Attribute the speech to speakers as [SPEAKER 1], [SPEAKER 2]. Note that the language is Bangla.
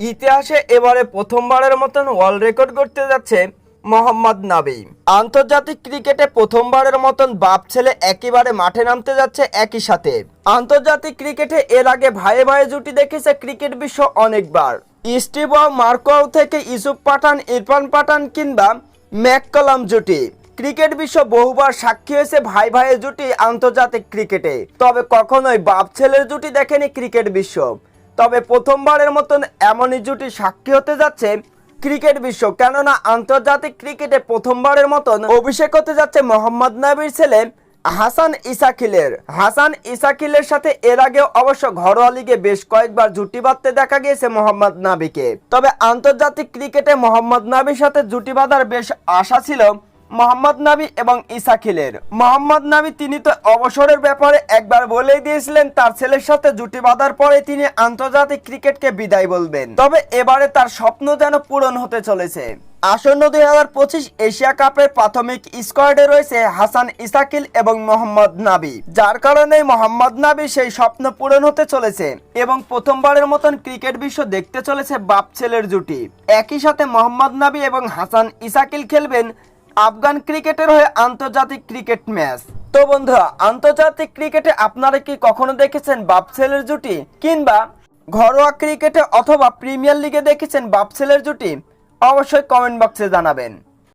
[SPEAKER 1] ইতিহাসে এবারে প্রথমবারের মতন ওয়ার্ল্ড রেকর্ড করতে যাচ্ছে মোহাম্মদ নাবি আন্তর্জাতিক ক্রিকেটে প্রথমবারের মতন বাপ ছেলে একেবারে মাঠে নামতে যাচ্ছে একই সাথে। আন্তর্জাতিক ক্রিকেটে এর আগে ভাইয়ে ভাইয়ে জুটি দেখেছে ক্রিকেট বিশ্ব অনেকবার। স্টিভ মার্কো থেকে ইসুফ পাঠান, ইরফান পাঠান কিংবা ম্যাককলাম জুটি। ক্রিকেট বিশ্ব বহুবার সাক্ষী হয়েছে ভাই ভাইয়ের জুটি আন্তর্জাতিক ক্রিকেটে। তবে কখনোই বাপ ছেলের জুটি দেখেনি ক্রিকেট বিশ্ব। তবে প্রথমবারের মতন এমনই জুটি সাক্ষী হতে যাচ্ছে ক্রিকেট বিশ্ব। কেননা আন্তর্জাতিক ক্রিকেটে প্রথমবারের মতন অভিষেক হতে যাচ্ছে মোহাম্মদ নাবির ছেলে হাসান ইসাকিলের। হাসান ইসাকিলের সাথে এর আগেও অবশ্য ঘরোয়া লিগে বেশ কয়েকবার জুটি বাঁধতে দেখা গিয়েছে মোহাম্মদ নাবিকে। তবে আন্তর্জাতিক ক্রিকেটে মোহাম্মদ নাবির সাথে জুটি বাঁধার বেশ আশা ছিল মোহাম্মদ নাবি এবং ইসাকিলের। মোহাম্মদ নাবি তিনি তো অবসরের ব্যাপারে একবার বলেই দিয়েছিলেন, তার ছেলের সাথে জুটি বাঁধার পরে তিনি আন্তর্জাতিক ক্রিকেটকে বিদায় বলবেন। তবে এবারে তার স্বপ্ন যেন পূরণ হতে চলেছে। আসন্ন দুই হাজার পঁচিশ এশিয়া কাপের প্রাথমিক স্কোয়াডে রয়েছে হাসান ইসাকিল এবং মোহাম্মদ নাবি। যার কারণে মোহাম্মদ নাবি সেই স্বপ্ন পূরণ হতে চলেছে এবং প্রথমবারের মতন ক্রিকেট বিশ্ব দেখতে চলেছে বাপ ছেলের জুটি। একই সাথে মোহাম্মদ নাবি এবং হাসান ইসাকিল খেলবেন আফগান ক্রিকেটের হয়ে আন্তর্জাতিক ক্রিকেট ম্যাচ। তো বন্ধুরা, আন্তর্জাতিক ক্রিকেটে আপনারা কি কখনো দেখেছেন বাপসেলের জুটি? কিংবা ঘরোয়া ক্রিকেটে অথবা প্রিমিয়ার লিগে দেখেছেন বাপসেলের জুটি? অবশ্যই কমেন্ট বক্সে জানাবেন।